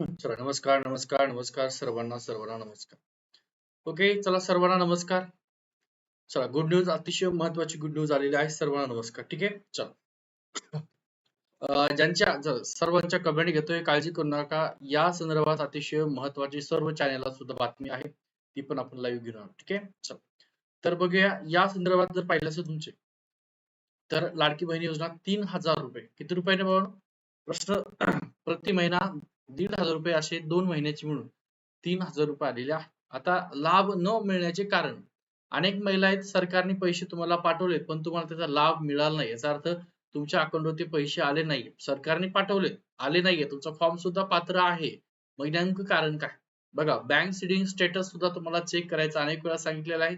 चला नमस्कार नमस्कार नमस्कार सर्वांना सर्वांना नमस्कार. ओके चला सर्वांना नमस्कार. चला गुड न्यूज अतिशय महत्वाची गुड न्यूज आलेली आहे सर्वांना नमस्कार ठीक आहे? चला. ज्यांच्या सर्वांच्या कमेंट घेतोय काळजी करू नका. या संदर्भात अतिशय महत्वाची सर्व चॅनेलला सुद्धा बातमी आहे ती पण आपण लाईव्ह घेऊन आहोत ठीक आहे? चला. तर बघूया या संदर्भात जर पाहिलं असेल तुमचे तर लाडकी बहीण योजना तीन हजार रुपये. किती रुपयाने बघा प्रश्न प्रति महिना दीड हजार रुपये असे दोन महिन्याची मिळून तीन हजार रुपये आलेले आहे आता लाभ न मिळण्याचे कारण अनेक महिला आहेत सरकारने पैसे तुम्हाला पाठवले पण तुम्हाला त्याचा लाभ मिळाला नाही. याचा अर्थ तुमच्या अकाउंटवरती पैसे आले नाही. सरकारने पाठवले आले नाहीये. तुमचा फॉर्म सुद्धा पात्र आहे. मग नेमकं कारण काय? बघा बँक सिडिंग स्टेटस सुद्धा तुम्हाला चेक करायचं अनेक वेळा सांगितलेलं आहे.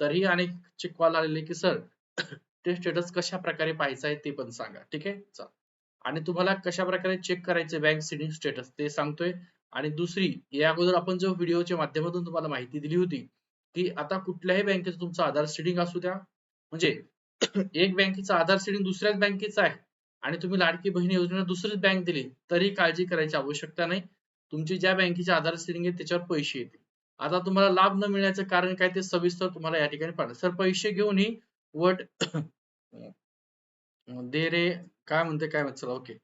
तरीही अनेक चेक कॉल आलेले की सर ते स्टेटस कशा प्रकारे पाहायचं आहे ते पण सांगा. ठीक आहे? चला. आणि तुम्हाला कशा प्रकारे चेक करायचे बँक सिडिंग स्टेटस ते सांगतोय. आणि दुसरी या अगोदर आपण जो व्हिडिओच्या माध्यमातून तुम्हाला माहिती दिली होती की आता कुठल्याही बँकेचं तुमचं आधार सीडिंग असू द्या. म्हणजे एक बँकेचा आधार सीडिंग दुसऱ्याच बँकेचा आहे. आणि तुम्ही लाडकी बहीण योजना दुसरीच बँक दिली तरी काळजी करायची आवश्यकता नाही. तुमची ज्या बँकेचे आधार सीडिंग आहे त्याच्यावर पैसे येतील. आता तुम्हाला लाभ न मिळण्याचं कारण काय ते सविस्तर तुम्हाला या ठिकाणी पाहिजे सर पैसे घेऊन ही वट दे रे काय म्हणते काय माहीत चला ओके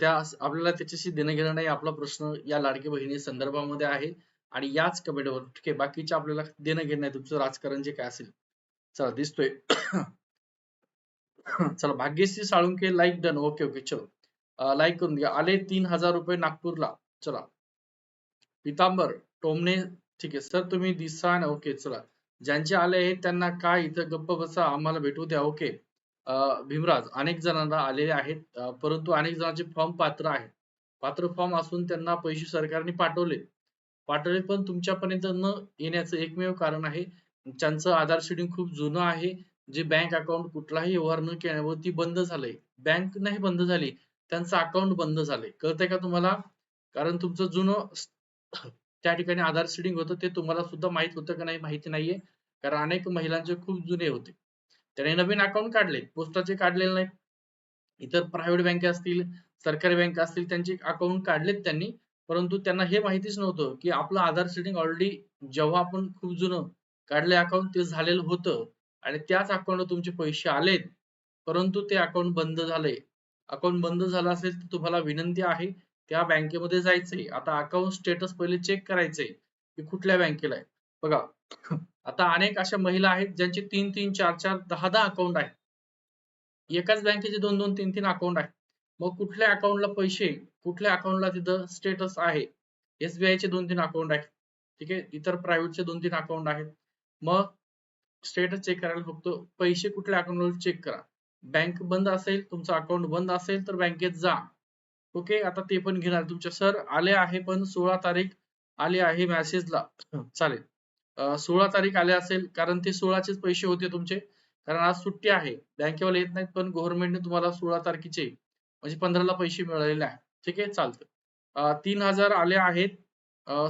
त्या आपल्याला त्याच्याशी देणं घेणं नाही आपला प्रश्न या लाडकी बहिणी संदर्भामध्ये आहे. आणि याच कमेंटवर ठीक आहे बाकीचे आपल्याला देणं घेणं नाही तुमचं राजकारण जे काय असेल. चला दिसतोय. चला Bhagyashree Salunke like done okay okay चलो. लाईक करून घ्या. आले तीन हजार रुपये नागपूरला. चला. पितांबर टोमने ठीक आहे सर तुम्ही दिसा ना ओके चला. ज्यांचे आले आहेत त्यांना काय इथं गप्प बसा आम्हाला भेटू द्या ओके भीमराज अनेक जणांना आलेले आहेत. परंतु अनेक जणांचे फॉर्म पात्र आहेत. पात्र फॉर्म असून त्यांना पैसे सरकारने पाठवले. पाठवले पण तुमच्यापर्यंत न येण्याचं एकमेव कारण आहे. ज्यांचं आधार शेडिंग खूप जुनं आहे. जे बँक अकाउंट कुठलाही व्यवहार न केल्यावरती बंद झालंय. बँक नाही बंद झाली त्यांचं अकाउंट बंद झालंय. कळतंय का तुम्हाला? कारण तुमचं जुनं त्या ठिकाणी आधार सीडिंग होतं ते तुम्हाला सुद्धा माहीत होतं का नाही? माहिती नाहीये. कारण अनेक महिलांचे खूप जुने होते. त्याने नवीन अकाउंट काढले. पोस्टाचे काढलेले नाही इतर प्रायव्हेट बँका असतील सरकारी बँका असतील त्यांचे अकाउंट काढलेत त्यांनी. परंतु त्यांना हे माहितीच नव्हतं की आपलं आधार सेटिंग ऑलरेडी जेव्हा आपण खूप जुनं काढले अकाउंट ते झालेलं होतं. आणि त्याच अकाउंटवर तुमचे पैसे आलेत. परंतु ते अकाउंट बंद झाले अकाउंट बंद झालं असेल तर तुम्हाला विनंती आहे त्या बँकेमध्ये जायचंय. आता अकाउंट स्टेटस पहिले चेक करायचंय की कुठल्या बँकेला आहे. बघा आता अनेक अशा महिला आहेत ज्यांचे तीन तीन चार चार दहा दहा अकाउंट आहेत. एकाच बँकेचे दोन दोन तीन तीन अकाउंट आहेत. मग कुठल्या अकाउंटला पैसे कुठल्या अकाउंटला तिथं स्टेटस आहे? एसबीआय चे दोन तीन अकाउंट आहेत. ठीक आहे? इतर प्रायव्हेटचे दोन तीन अकाउंट आहेत. मग स्टेटस चेक करायला फक्त पैसे कुठल्या अकाउंटवर चेक करा. बँक बंद असेल तुमचं अकाउंट बंद असेल तर बँकेत जा. ओके? आता ते पण घेणार. तुमच्या सर आले आहे पण सोळा तारीख आले आहे मेसेजला चालेल. सोळा तारीख आले असेल कारण ते सोळाचेच पैसे होते तुमचे. कारण आज सुट्टी आहे. बँकेवाले येत नाहीत पण गव्हर्नमेंटने तुम्हाला सोळा तारखेचे म्हणजे पंधराला पैसे मिळालेले आहे. ठीक आहे? चालतं. तीन हजार आले आहेत.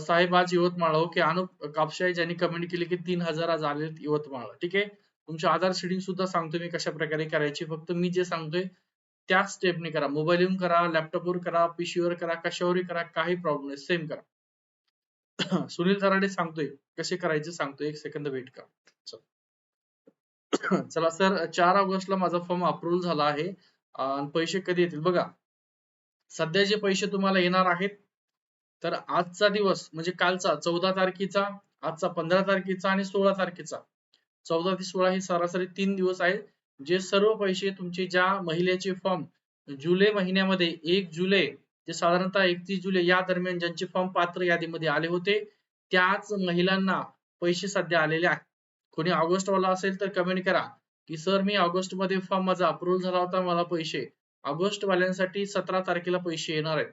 साहेब आज यवतमाळ हो, ओके अनुप कापशाई ज्यांनी कमेंट केली की तीन हजार आज आले यवतमाळ ठीक आहे? तुमचे आधार शेडिंग सुद्धा सांगतो मी कशा प्रकारे करायची. फक्त मी जे सांगतोय त्याच स्टेपने करा. मोबाईल करा लॅपटॉपवर करा पीसीवर करा कशावरही करा काही प्रॉब्लेम नाही. सेम करा. सुनील दराडे सांगतोय कसे करायचे सांगतोय एक सेकंद वेट करा. चला. सर चार ऑगस्टला माझा फॉर्म अप्रूव्हल झाला आहे. आणि पैसे कधी येतील? बघा. सध्या जे पैसे तुम्हाला येणार आहेत तर आजचा दिवस म्हणजे कालचा चौदा तारखेचा आजचा पंधरा तारखेचा आणि सोळा तारखेचा. चौदा ते सोळा हे सरासरी तीन दिवस आहेत. जे सर्व पैसे तुमचे ज्या महिलेचे फॉर्म जुलै महिन्यामध्ये एक जुलै ते साधारणतः एकतीस जुलै या दरम्यान ज्यांचे फॉर्म पात्र यादीमध्ये आले होते त्याच महिलांना पैसे सध्या आलेले आहेत. कोणी ऑगस्ट वाला असेल तर कमेंट करा की सर मी ऑगस्टमध्ये फॉर्म माझा अप्रूव्ह झाला होता मला पैसे. ऑगस्ट वाल्यांसाठी सतरा तारखेला पैसे येणार आहेत.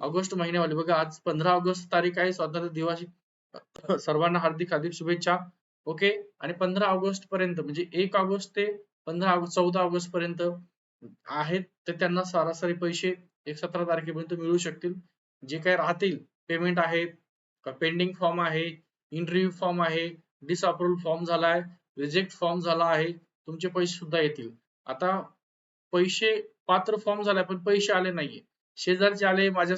ऑगस्ट महिन्यावाले बघा आज पंधरा ऑगस्ट तारीख आहे स्वातंत्र्य दिवस. सर्वांना हार्दिक हार्दिक शुभेच्छा. ओके? आणि पंधरा ऑगस्ट पर्यंत म्हणजे एक ऑगस्ट ते पंधरा ऑगस्ट चौदा ऑगस्ट पर्यंत आहेत ते त्यांना सरासरी पैसे एक सतरा तारखेपर्यंत मिळू शकतील. जे काही राहतील पेमेंट आहे पेंडिंग फॉर्म आहे इंटरव्ह्यू फॉर्म आहे डिसअप्रुव्हल फॉर्म झाला आहे रिजेक्ट फॉर्म झाला आहे तुमचे पैसे सुद्धा येतील. आता पैसे पात्र फॉर्म झालाय पण पैसे आले नाहीये. शेजारचे आले माझ्या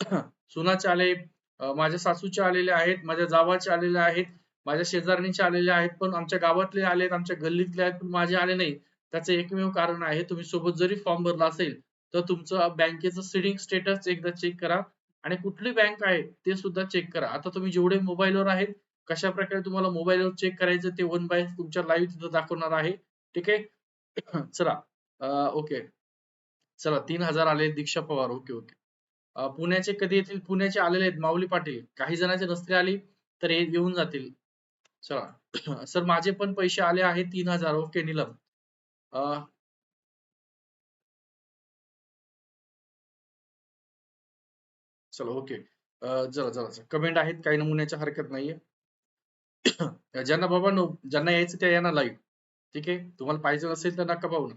सुनाचे आले माझ्या सासूचे आलेले आहेत माझ्या जावाचे आलेले आहेत माझ्या शेजारणीचे आलेले आहेत पण आमच्या गावातले आलेत आमच्या गल्लीतले आहेत पण माझे आले नाही त्याचं एकमेव कारण आहे तुम्ही सोबत जरी फॉर्म भरला असेल तर तुमचं बँकेचं सिडिंग स्टेटस एकदा चेक करा. आणि कुठली बँक आहे ते सुद्धा चेक करा. आता तुम्ही जेवढे मोबाईलवर आहेत कशा प्रकारे तुम्हाला मोबाईलवर चेक करायचं ते वन बाय तुमच्या लाईव्ह तिथं दाखवणार आहे. ठीक आहे? चला. ओके चला तीन हजार आले दीक्षा पवार. ओके ओके पुण्याचे कधी येतील? पुण्याचे आलेले आहेत माऊली पाटील. काही जणांचे नसते आली तर येऊन जातील. चला. सर माझे पण पैसे आले आहेत तीन हजार. ओके नीलम. चला ओके चला चला कमेंट आहेत काही नमुन्याच्या हरकत नाहीये. ज्यांना बाबा नो ज्यांना यायचं त्या यांना लाईव्ह ठीक आहे? तुम्हाला पाहिजे असेल तर नका पाहू ना.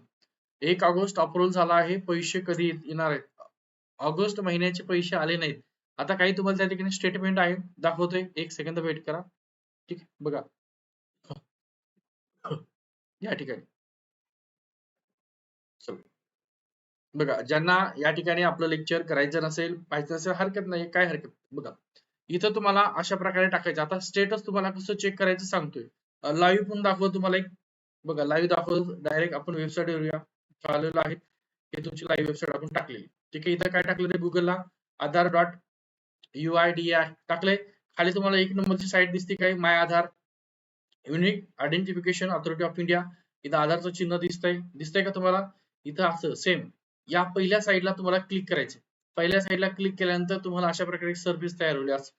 एक ऑगस्ट अप्रूव्हल झाला आहे पैसे कधी येत- येणार आहेत? ऑगस्ट महिन्याचे पैसे आले नाहीत. आता काही तुम्हाला त्या ठिकाणी स्टेटमेंट आहे दाखवतोय. एक सेकंद वेट करा. ठीक आहे? बघा. या ठिकाणी चला बघा ज्यांना या ठिकाणी आपलं लेक्चर करायचं नसेल पाहिजे असेल हरकत नाही काय हरकत नाही. बघा इथं तुम्हाला अशा प्रकारे टाकायचं. आता स्टेटस तुम्हाला कसं चेक करायचं सांगतोय. लाईव्ह पण दाखवतो तुम्हाला एक. बघा लाईव्ह दाखवतो. डायरेक्ट आपण वेबसाईट येऊया चाललेलं आहे. हे तुमची लाईव्ह वेबसाईट आपण टाकलेली. ठीक आहे इथं काय टाकलं ते गुगलला Aadhaar dot U I D I टाकले खाली तुम्हाला एक नंबरची साईट दिसते काय? My Aadhaar unique identification authority of India इथं आधारचं चिन्ह दिसतंय. दिसतंय का तुम्हाला? इथं असं सेम या पहिल्या साईडला तुम्हाला क्लिक करायचे पहिल्या साईडला क्लिक केल्यानंतर तुम्हाला अशा प्रकारे सर्व्हिस तयार होईल. असं.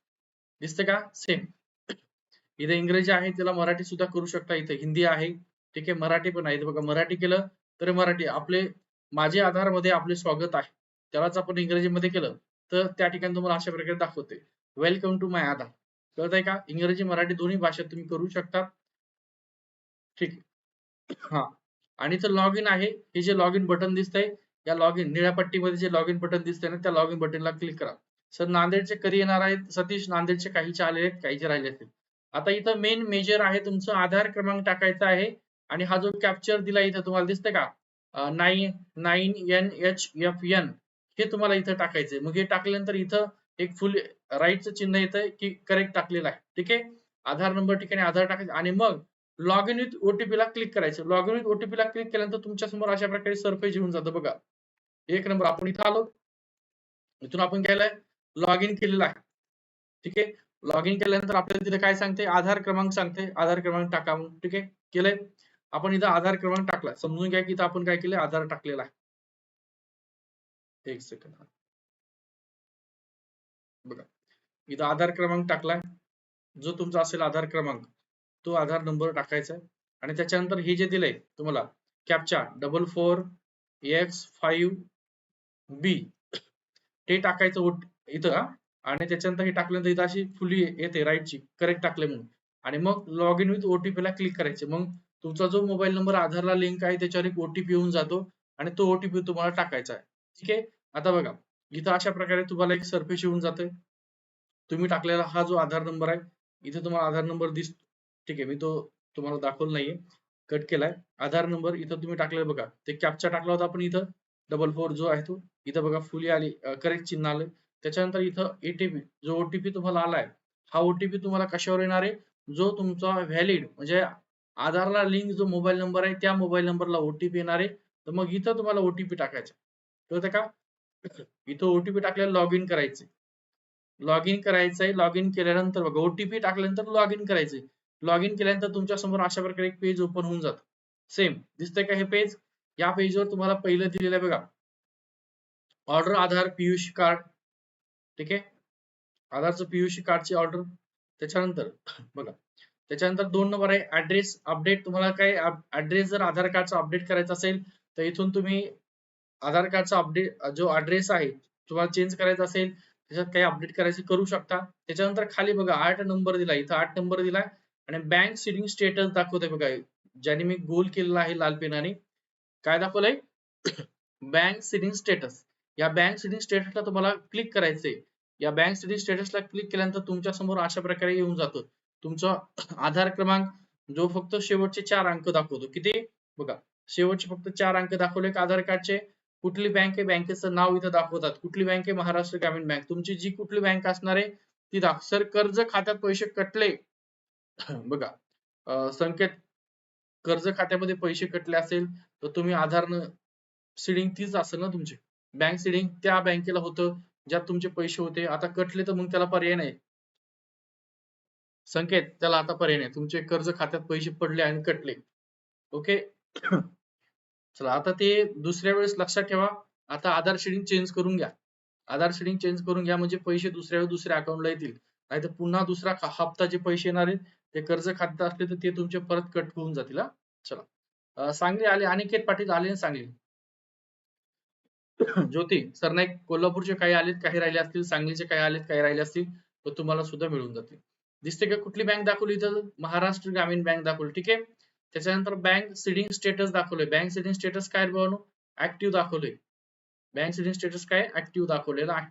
दिसते का? सेम इथे इंग्रजी आहे त्याला मराठी सुद्धा करू शकता. इथे हिंदी आहे. ठीक आहे मराठी पण आहे. बघा मराठी केलं तर मराठी. आपले माझे आधारमध्ये आपले स्वागत आहे. त्यालाच आपण इंग्रजीमध्ये केलं तर त्या ठिकाणी तुम्हाला अशा प्रकारे दाखवते. वेलकम टू माय आधार कळत आहे का? इंग्रजी मराठी दोन्ही भाषेत तुम्ही करू शकता. ठीक. आहे. हा. आणि इथं लॉग इन आहे. हे जे लॉग इन बटन दिसतंय या लॉग इन निळ्या पट्टीमध्ये जे लॉग इन बटन दिसतंय ना त्या लॉग इन बटनला क्लिक करा. सर नांदेडचे कधी येणार आहेत. सतीश नांदेडचे काहीचे आलेले आहेत काहीचे राहिले असतील आता इथं मेन मेजर आहे तुमचं आधार क्रमांक टाकायचा आहे आणि हा जो कॅप्चर दिला इथं तुम्हाला दिसतंय का? Nine nine N H F N हे तुम्हाला इथं टाकायचंय मग हे टाकल्यानंतर इथं एक फुल राईटचं चिन्ह येतंय की करेक्ट टाकलेलं आहे. ठीक आहे? आधार नंबर ठिकाणी आधार टाकायचं. आणि मग लॉग इन विथ ओटीपी ला क्लिक करायचं. लॉग इन विथ ओटीपी ला क्लिक केल्यानंतर तुमच्यासमोर अशा प्रकारे सरफेस येऊन जातं बघा. एक नंबर आपण इथं आलो. इथून आपण केलंय लॉग इन केलेलं आहे. ठीक आहे? लॉग इन केल्यानंतर आपल्याला तिथे काय सांगते? आधार क्रमांक सांगते. आधार क्रमांक टाका म्हणून. ठीक आहे? केलंय? आपण इथं आधार क्रमांक टाकला समजून घ्या की इथं आपण काय केलंय? आधार टाकलेला आहे. एक सेकंद बघा. इथं आधार क्रमांक टाकलाय. जो तुमचा असेल आधार क्रमांक तो आधार नंबर टाकायचा आहे. आणि त्याच्यानंतर हे जे दिलंय तुम्हाला captcha double four X five B ते टाकायचं ओट- इथं आणि त्याच्यानंतर हे टाकल्यानंतर इथं अशी फुली येते राईटची करेक्ट टाकले म्हणून. आणि मग लॉग इन विथ ओटीपी ला क्लिक करायचे. मग तुमचा जो मोबाईल नंबर आधारला लिंक आहे त्याच्यावर एक ओटीपी येऊन जातो आणि तो ओटीपी तुम्हाला टाकायचा आहे. ठीक आहे? आता बघा इथं अशा प्रकारे तुम्हाला एक सरफेस येऊन जाते. तुम्ही टाकलेला हा जो आधार नंबर आहे इथे तुम्हाला आधार नंबर दिसतो ठीक आहे मी तो तुम्हाला दाखवला नाहीये. कट केलाय. आधार नंबर इथं तुम्ही टाकलेला बघा. ते कॅप्चा टाकला होता आपण इथं. डबल फोर जो आहे तो. इथं बघा फुली आली करेक्ट चिन्ह आलं. त्याच्यानंतर इथं एटीपी जो ओटीपी तुम्हाला आलाय हा ओटीपी तुम्हाला कशावर येणार आहे? जो तुमचा व्हॅलिड म्हणजे आधारला लिंक जो मोबाईल नंबर आहे त्या मोबाईल नंबरला ओटीपी येणार आहे. तर मग इथं तुम्हाला ओटीपी टाकायचा. कळतं का? इथं ओटीपी टाकल्यावर लॉग इन करायचे लॉग इन करायचंय लॉग इन केल्यानंतर बघा ओटीपी टाकल्यानंतर लॉग इन करायचंय. लॉग इन केल्यानंतर तुमच्यासमोर अशा प्रकारे एक पेज ओपन होऊन जातं. सेम दिसतंय का हे पेज या पेजवर तुम्हाला पहिलं दिलेलं आहे बघा. ऑर्डर आधार पीयूष कार्ड ठीक आहे? आधारचं पीयूष कार्डची ऑर्डर त्याच्यानंतर बघा त्याच्यानंतर दोन नंबर आहे ऍड्रेस अपडेट तुम्हाला काय ऍड्रेस जर आधार कार्डचा अपडेट करायचा असेल तर इथून तुम्ही आधार कार्डचा अपडेट जो ऍड्रेस आहे तुम्हाला चेंज करायचा असेल त्याच्यात काही अपडेट करायचे करू शकता. त्याच्यानंतर खाली बघा आठ नंबर दिला इथं आठ नंबर दिलाय आणि बँक सिडिंग स्टेटस दाखवते बघा ज्याने मी गोल केलेला आहे लाल पेनाने. काय दाखवलंय? बँक सिडिंग स्टेटस या बँक सिडिंग स्टेटसला तुम्हाला क्लिक करायचंय. या बँक सिटिंग स्टेटसला क्लिक केल्यानंतर तुमच्यासमोर अशा प्रकारे येऊन जातो. तुमचा आधार क्रमांक जो फक्त शेवटचे चार अंक दाखवतो. किती? बघा शेवटचे फक्त चार अंक दाखवले. का आधार कार्डचे. कुठली बँक आहे? बँकेचं नाव इथं दाखवतात. कुठली बँक आहे? महाराष्ट्र ग्रामीण बँक तुमची जी कुठली बँक असणार आहे ती दाख सर कर्ज खात्यात पैसे कटले. बघा संकेत कर्ज खात्यामध्ये पैसे कटले असेल तर तुम्ही आधारनं सिडिंग तीच असेल ना तुमची. बँक सिडिंग त्या बँकेला होतं ज्यात तुमचे पैसे होते. आता कटले तर मग त्याला पर्याय नाही. संकेत त्याला आता पर्याय नाही. तुमचे कर्ज खात्यात पैसे पडले आणि कटले. ओके चला आता ते दुसऱ्या वेळेस लक्षात ठेवा. आता आधार शेडिंग चेंज करून घ्या. आधार शेडिंग चेंज करून घ्या म्हणजे पैसे दुसऱ्या वेळेस दुसऱ्या अकाउंटला येतील. नाहीतर पुन्हा दुसरा हप्ता जे पैसे येणार आहेत ते कर्ज खात्यात असले तर ते तुमचे परत कट होऊन जातील चला. सांगली आले अनिकेत पाटील आले सांगली. ज्योती सरनाईक कोल्हापूरचे काही आलेत काही राहिले असतील सांगलीचे काही आलेत काही राहिले असतील तर तुम्हाला सुद्धा मिळून जातील. दिसते का कुठली बँक दाखवली इथं? महाराष्ट्र ग्रामीण बँक दाखवली ठीक आहे? त्याच्यानंतर बँक सिडिंग स्टेटस दाखवले बँक सिडिंग स्टेटस काय बघू ऍक्टिव्ह दाखवले बँक सिडिंग स्टेटस काय? ऍक्टिव्ह दाखवलेलं आहे.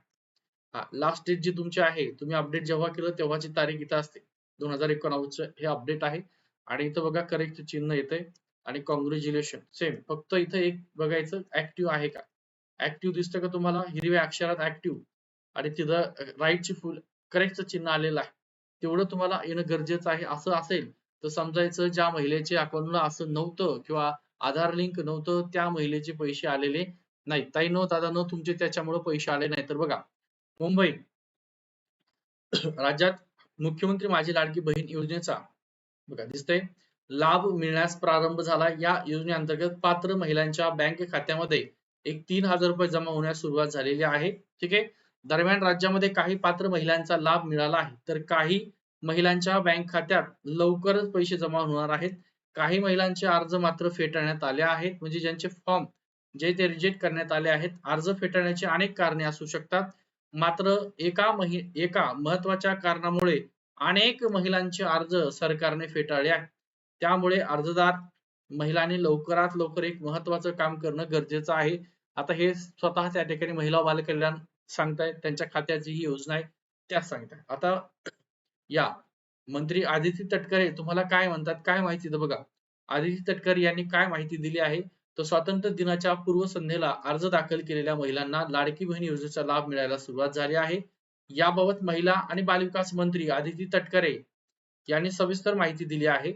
हा लास्ट डेट जी तुमची आहे तुम्ही अपडेट जेव्हा केलं तेव्हाची तारीख इथं असते. दोन हजार एकोणावीस हे अपडेट आहे. आणि इथं बघा करेक्ट चिन्ह येते आणि कॉंग्रॅच्युलेशन सेम फक्त इथं एक बघायचं ऍक्टिव्ह आहे का? ऍक्टिव्ह दिसतं का तुम्हाला? हिरव्या अक्षरात ऍक्टिव्ह आणि तिथं राईटची फुल करेक्टचं चिन्ह आलेलं आहे. तेवढं तुम्हाला येणं गरजेचं आहे. असं असेल तर समजायचं ज्या महिलेचे अकाउंटला असं नव्हतं किंवा आधार लिंक नव्हतं त्या महिलेचे पैसे आलेले नाही. ताई नो दादा न तुमचे त्याच्यामुळे पैसे आले नाही तर बघा मुंबई. राज्यात मुख्यमंत्री माझी लाडकी बहीण योजनेचा बघा दिसतंय. लाभ मिळण्यास प्रारंभ झाला. या योजनेअंतर्गत पात्र महिलांच्या बँक खात्यामध्ये एक तीन हजार रुपये जमा होण्यास सुरुवात झालेली आहे. ठीक आहे? दरम्यान राज्यामध्ये काही पात्र महिलांचा लाभ मिळाला आहे. तर काही महिलांच्या बँक खात्यात लवकरच पैसे जमा होणार आहेत. काही महिलांचे अर्ज मात्र फेटाळण्यात आले आहेत. म्हणजे ज्यांचे फॉर्म जे ते रिजेक्ट करण्यात आले आहेत. अर्ज फेटाळण्याची अनेक कारणे असू शकतात. मात्र एका महि एका महत्त्वाच्या कारणामुळे अनेक महिलांचे अर्ज सरकारने फेटाळले आहेत. त्यामुळे अर्जदार महिलांनी लवकरात लवकर एक महत्वाचं काम करणं गरजेचं आहे. आता हे स्वतः त्या ठिकाणी महिला बालकल्याण सांगतायत त्यांच्या खात्याची ही योजना आहे त्या सांगतायत. आता या मंत्री आदिती तटकरे तुम्हाला काय म्हणतात काय माहिती तर बघा. आदिती तटकरे यांनी काय माहिती दिली आहे? तर स्वातंत्र्य दिनाच्या पूर्वसंध्येला अर्ज दाखल केलेल्या महिलांना लाडकी बहीण योजनेचा लाभ मिळायला सुरुवात झाली आहे. याबाबत महिला आणि बालविकास मंत्री आदिती तटकरे यांनी सविस्तर माहिती दिली आहे.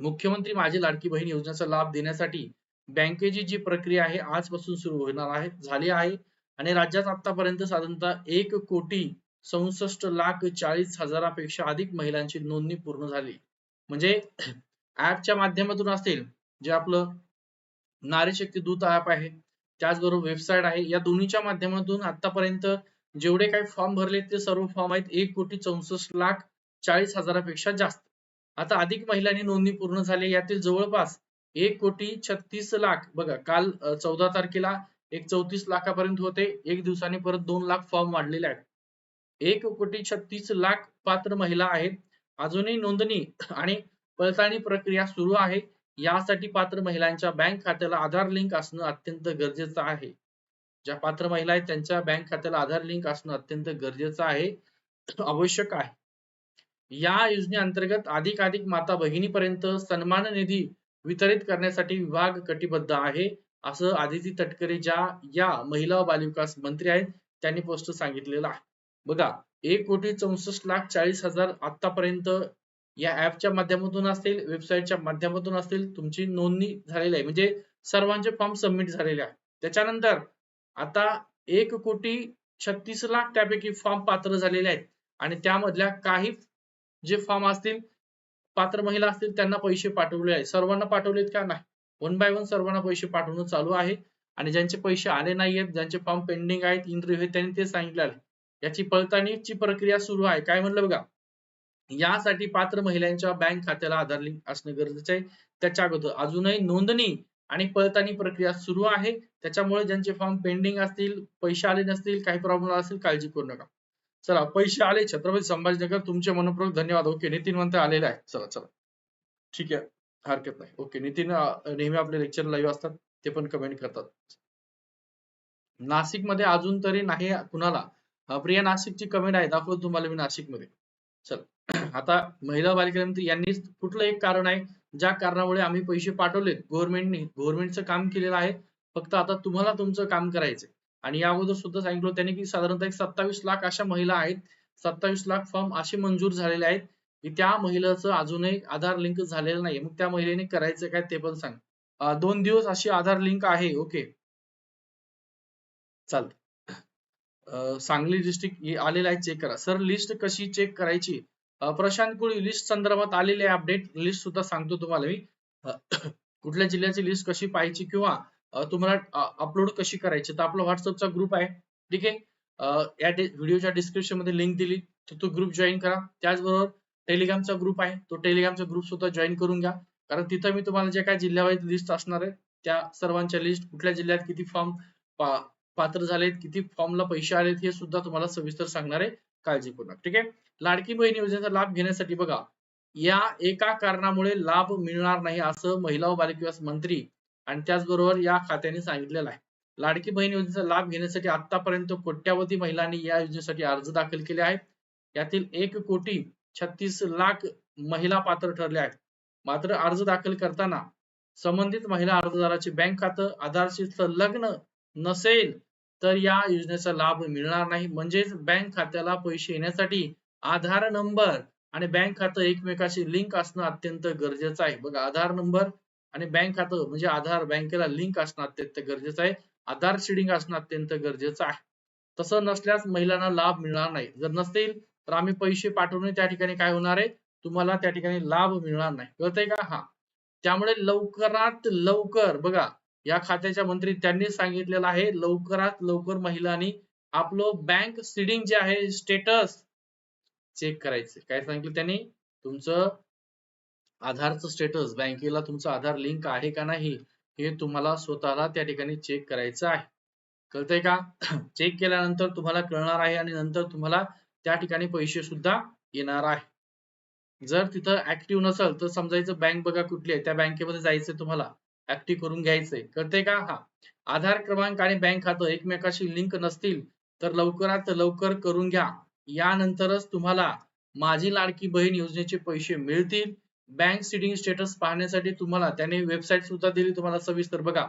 मुख्यमंत्री माझी लाडकी बहीण योजनेचा लाभ देण्यासाठी बँकेची जी प्रक्रिया आहे आजपासून सुरू होणार आहे झाली आहे. आणि राज्यात आतापर्यंत साधारणतः एक कोटी चौसष्ट लाख चाळीस हजारापेक्षा अधिक महिलांची नोंदणी पूर्ण झाली. म्हणजे ऍपच्या माध्यमातून असतील जे आपलं नारी शक्ती दूत ऍप आहे त्याचबरोबर वेबसाईट आहे या दोन्हीच्या माध्यमातून आतापर्यंत जेवढे काही फॉर्म भरले ते सर्व फॉर्म आहेत एक कोटी चौसष्ट लाख चाळीस हजारापेक्षा जास्त. आता अधिक महिलांनी नोंदणी पूर्ण झाली यातील जवळपास एक कोटी छत्तीस लाख बघा काल चौदा तारखेला एक चौतीस लाखापर्यंत होते एक दिवसाने परत दोन लाख फॉर्म वाढलेले आहेत. एक कोटी छत्तीस लाख पात्र महिला आहेत. अजूनही नोंदणी आणि पडताळणी प्रक्रिया सुरू आहे. यासाठी पात्र महिलांच्या बँक खात्याला आधार लिंक असणं अत्यंत गरजेचं आहे. ज्या पात्र महिला आहेत त्यांच्या बँक खात्याला आधार लिंक असणं अत्यंत गरजेचं आहे. आवश्यक आहे. या योजनेअंतर्गत अधिकाधिक माता भगिनीपर्यंत सन्मान निधी वितरित करण्यासाठी विभाग कटिबद्ध आहे असं आदिती तटकरे ज्या या महिला व बालविकास मंत्री आहेत त्यांनी पोस्ट सांगितलेलं आहे. बघा एक कोटी चौसष्ट लाख चाळीस हजार आतापर्यंत या ऍपच्या माध्यमातून असतील वेबसाईटच्या माध्यमातून असतील तुमची नोंदणी झालेली आहे. म्हणजे सर्वांचे फॉर्म सबमिट झालेले आहे. त्याच्यानंतर आता एक कोटी छत्तीस लाख त्यापैकी फॉर्म पात्र झालेले आहेत. आणि त्यामधल्या काही जे फॉर्म असतील पात्र महिला असतील त्यांना पैसे पाठवले आहेत सर्वांना पाठवलेत का? नाही. वन बाय वन सर्वांना पैसे पाठवणं चालू आहे. आणि ज्यांचे पैसे आले नाही आहेत ज्यांचे फॉर्म पेंडिंग आहेत इंटरव्ह्यू त्यांनी ते सांगितले आहे. याची पडताळणीची प्रक्रिया सुरू आहे. काय म्हणलं बघा? यासाठी पात्र महिलांच्या बँक खात्याला आधार लिंक असणं गरजेचं आहे. त्याच्या अगोदर अजूनही नोंदणी आणि पडताळणी प्रक्रिया सुरू आहे. त्याच्यामुळे ज्यांचे फॉर्म पेंडिंग असतील पैसे आले नसतील काही प्रॉब्लेम असतील काळजी करू नका. चला पैसे आले छत्रपती संभाजीनगर तुमचे मनपूर्वक धन्यवाद. ओके नितीन म्हणते आलेले आहे चला चला. ठीक आहे हरकत नाही. ओके नितीन नेहमी आपले लेक्चर लाईव्ह असतात ते पण कमेंट करतात. नाशिकमध्ये अजून तरी नाही कुणाला. प्रिया नाशिकची कमेंट आहे दाखवतो तुम्हाला मी नाशिकमध्ये चल. आता महिला बालिका मंत्री यांनी कुठलं एक कारण आहे ज्या कारणामुळे आम्ही पैसे पाठवलेत. गव्हर्नमेंटनी गव्हर्नमेंटचं काम केलेलं आहे. फक्त आता तुम्हाला तुमचं काम करायचंय. आणि या अगोदर सुद्धा सांगितलं त्याने त्यांनी की साधारणतः एक सत्तावीस लाख अशा महिला आहेत सत्तावीस लाख फॉर्म असे मंजूर झालेले आहेत की त्या महिलेचं अजूनही आधार लिंक झालेलं नाही मग त्या महिलेने करायचं काय ते पण सांग. दोन दिवस अशी आधार लिंक आहे ओके. चालत सांगली डिस्ट्रिक्ट आलेलं आहे चेक करा. सर लिस्ट कशी चेक करायची? प्रशांत कुळी लिस्ट संदर्भात आलेली आहे अपडेट लिस्ट सुद्धा सांगतो तुम्हाला मी. कुठल्या जिल्ह्याची लिस्ट कशी पाहायची किंवा तुम्हाला अपलोड कशी करायची? तर आपला व्हॉट्सअपचा ग्रुप आहे. ठीक आहे? या व्हिडिओच्या डिस्क्रिप्शनमध्ये लिंक दिली. तर तो ग्रुप जॉईन करा. त्याचबरोबर टेलिग्रामचा ग्रुप आहे. तो टेलिग्रामचा ग्रुप सुद्धा जॉईन करून घ्या. कारण तिथं मी तुम्हाला जे काय जिल्ह्यावाईज लिस्ट असणार आहे त्या सर्वांच्या लिस्ट कुठल्या जिल्ह्यात किती फॉर्म पात्र झालेत किती फॉर्मला पैसे आलेत हे सुद्धा तुम्हाला सविस्तर सांगणार आहे काळजीपूर्वक. ठीक आहे? लाडकी बहीण योजनेचा लाभ घेण्यासाठी बघा या एका कारणामुळे लाभ मिळणार नाही असं महिला व बालविकास मंत्री आणि त्याचबरोबर या खात्याने सांगितलेलं आहे. लाडकी बहीण योजनेचा लाभ घेण्यासाठी आतापर्यंत कोट्यावधी महिलांनी या योजनेसाठी अर्ज दाखल केले आहेत. यातील एक कोटी छत्तीस लाख महिला पात्र ठरल्या आहेत. मात्र अर्ज दाखल करताना संबंधित महिला अर्जदाराचे बँक खातं आधारशी संलग्न नसेल तर या योजनेचा लाभ मिळणार नाही. म्हणजेच बँक खात्याला पैसे येण्यासाठी आधार नंबर आणि बँक खातं एकमेकाशी लिंक असणं अत्यंत गरजेचं आहे. बघा आधार नंबर आणि बँक खातं म्हणजे आधार बँकेला लिंक असणं अत्यंत गरजेचं आहे. आधार शिडिंग असणं अत्यंत गरजेचं आहे. तसं नसल्यास महिलांना लाभ मिळणार नाही. जर नसतील तर आम्ही पैसे पाठवणे त्या ठिकाणी काय होणार आहे? तुम्हाला त्या ठिकाणी लाभ मिळणार नाही. कळतंय का? हा. त्यामुळे लवकरात लवकर बघा या खात्याच्या मंत्री त्यांनी सांगितलेलं आहे लवकरात लवकर महिलांनी आपलं बँक सिडिंग जे आहे स्टेटस चेक करायचे. काय सांगितलं त्यांनी? तुमचं आधारचं स्टेटस बँकेला तुमचं आधार लिंक आहे का नाही हे तुम्हाला स्वतःला त्या ठिकाणी चेक करायचं आहे. कळतंय का? चेक केल्यानंतर तुम्हाला कळणार आहे आणि नंतर तुम्हाला त्या ठिकाणी पैसे सुद्धा येणार आहे. जर तिथं ऍक्टिव्ह नसेल तर समजायचं बँक बघा कुठली आहे त्या बँकेमध्ये जायचंय तुम्हाला. ऍक्टिव्ह करून घ्यायचंय. कळतंय का? हा. आधार क्रमांक आणि बँक खातं एकमेकाशी लिंक नसतील तर लवकरात लवकर करून घ्या. यानंतरच तुम्हाला माझी लाडकी बहीण योजनेचे पैसे मिळतील. बँक सिटिंग स्टेटस पाहण्यासाठी तुम्हाला त्याने वेबसाईट सुद्धा दिली तुम्हाला सविस्तर. बघा.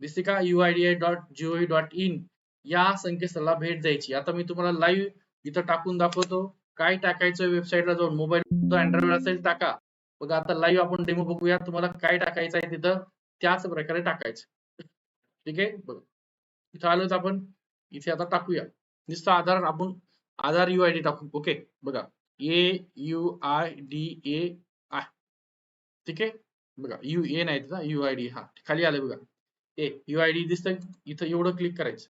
दिसते का U I D I dot G O V dot in या संकेतस्थळाला भेट द्यायची. आता मी तुम्हाला लाईव्ह इथं टाकून दाखवतो. काय टाकायचं वेबसाईटला जाऊन? मोबाईल अँड्रॉइड असेल टाका. बघा आता लाईव्ह आपण डेमो बघूया. तुम्हाला काय टाकायचं आहे तिथं? त्याच प्रकारे टाकायचं. ठीक आहे? बघा. इथं आलोच आपण. इथे आता टाकूया. नुसतं आधार आपण आधार यू आय डी टाकू. ओके बघा. A U I D A I ठीक आहे? बघा यू ए नाही तिथं यू आय डी हा. खाली आलंय बघा. ए यू आय डी दिसतं इथं एवढं क्लिक करायचं.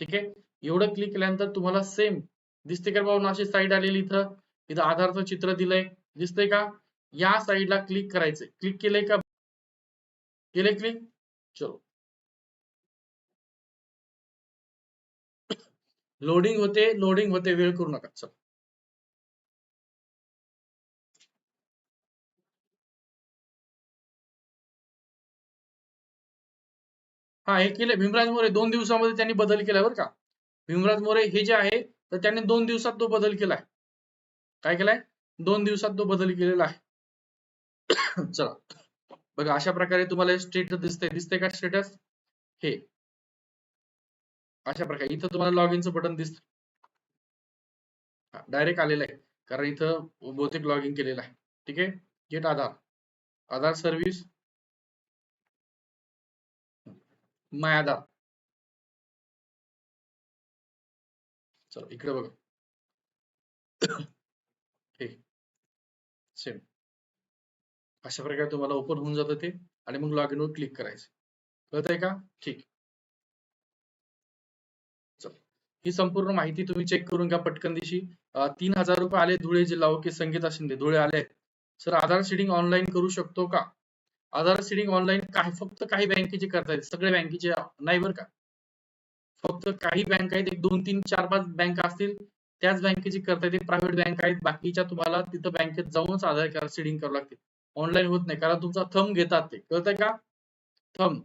ठीक आहे? एवढं क्लिक केल्यानंतर तुम्हाला सेम दिसते का बाबा अशी साईड आलेली इथं. इथं आधारचं चित्र दिलंय. दिसतंय का? या साईडला क्लिक करायचंय. क्लिक केलंय का? केलंय क्लिक चलो. लोडिंग होते लोडिंग होते वेळ करू नका. चल. हा हे केलं. भीमराज मोरे दोन दिवसामध्ये त्यांनी बदल केला बरं का. भीमराज मोरे हे जे आहे तर त्यांनी दोन दिवसात तो बदल केलाय काय केलाय दोन दिवसात तो बदल केलेला आहे. चला. बघा अशा प्रकारे तुम्हाला स्टेटस दिसतंय. दिसतंय का स्टेटस हे. अशा प्रकारे. इथं तुम्हाला लॉग इनचं बटन दिसत. डायरेक्ट आलेलं आहे. कारण इथं बहुतेक लॉग इन केलेलं आहे. ठीक आहे? गेट आधार. आधार सर्व्हिस माय चलो इकडे बघा. सेम अशा प्रकारे तुम्हाला ओपन होऊन जातं ते आणि मग लॉग इन वर क्लिक करायचं. कळत आहे का? ठीक. चल. ही संपूर्ण माहिती तुम्ही चेक करून घ्या पटकन दिशी. तीन हजार रुपये आले धुळे जिल्हा ओके संगीता शिंदे. धुळे आले. सर आधार सीडिंग ऑनलाईन करू शकतो का? आधार सीडिंग ऑनलाईन काही फक्त काही बँकेचे करता येते. सगळे बँकेचे नाही बरं का? फक्त काही बँक आहेत एक दोन तीन चार पाच बँक असतील त्याच बँकेची करता येते. प्रायव्हेट बँक आहेत बाकीच्या तुम्हाला तिथं बँकेत जाऊनच आधार कार्ड सीडिंग करावं लागते. ऑनलाईन होत नाही कारण तुमचा थम घेतात ते. कळतंय का? थम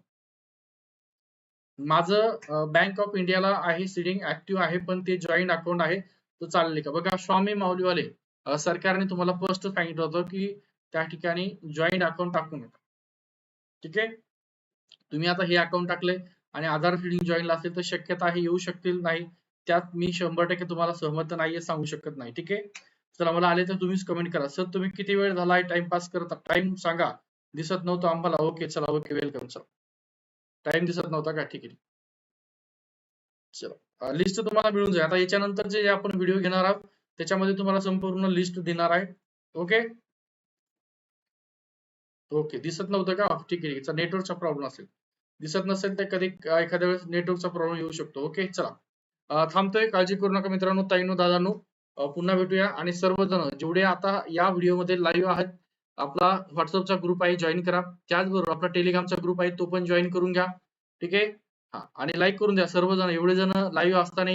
माझं बँक ऑफ इंडियाला आहे सीडिंग ऍक्टिव्ह आहे पण ते जॉईंट अकाउंट आहे तो चालले का? बघा स्वामी माऊलीवाले सरकारने तुम्हाला फर्स्ट सांगितलं होतं की त्या ठिकाणी जॉईंट अकाउंट टाकू नका. ठीक आहे? तुम्ही आता हे अकाउंट टाकले आणि आधार फिडिंग जॉईनला असेल तर शक्यता आहे येऊ शकतील नाही. त्यात मी शंभर टक्के तुम्हाला सहमत नाहीये सांगू शकत नाही ठीक आहे? चला मला आले तर तुम्हीच कमेंट करा. सर तुम्ही किती वेळ झाला टाइमपास करत टाइम सांगा. दिसत नव्हतं आम्हाला. ओके चला ओके वेलकम सर टाइम दिसत नव्हता का? ठीक आहे चला. लिस्ट तुम्हाला मिळून जाईल. आता याच्यानंतर जे आपण व्हिडिओ घेणार आहोत त्याच्यामध्ये तुम्हाला संपूर्ण लिस्ट देणार आहे. ओके ओके दिसत नव्हतं का? ठीक आहे नेटवर्कचा प्रॉब्लेम असेल. दिसत नसेल तर कधी एखाद्या वेळेस नेटवर्कचा प्रॉब्लेम येऊ शकतो. ओके चला. थांबतोय. काळजी करू नका मित्रांनो ताईनो दादानो. पुन्हा भेटूया. आणि सर्वजण जेवढे आता या व्हिडिओमध्ये लाईव्ह आहेत आपला व्हॉट्सअपचा ग्रुप आहे जॉईन करा. त्याचबरोबर आपला टेलिग्रामचा ग्रुप आहे तो पण जॉईन करून घ्या. ठीक आहे? हा आणि लाईक करून द्या. सर्वजण एवढे जण लाईव्ह असताना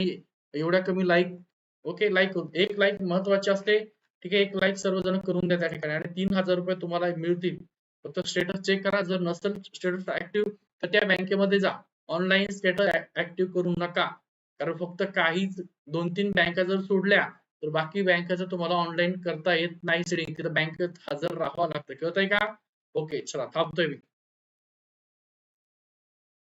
एवढ्या कमी लाईक ओके लाईक करून एक लाईक महत्वाची असते. ठीक आहे एक लाईक सर्वजण करून द्या त्या ठिकाणी. आणि तीन हजार रुपये तुम्हाला मिळतील. फक्त स्टेटस चेक करा. जर नसेल स्टेटस ऍक्टिव्ह तर त्या बँकेमध्ये जा. ऑनलाईन स्टेटस ऍक्टिव्ह करू नका. कारण फक्त काहीच दोन तीन बँका जर सोडल्या तर बाकी बँकेचं तुम्हाला ऑनलाईन करता येत नाही. सेडिंग तिथं बँकेत हजर राहावं लागतं. कळतंय का? ओके चला थांबतोय मी.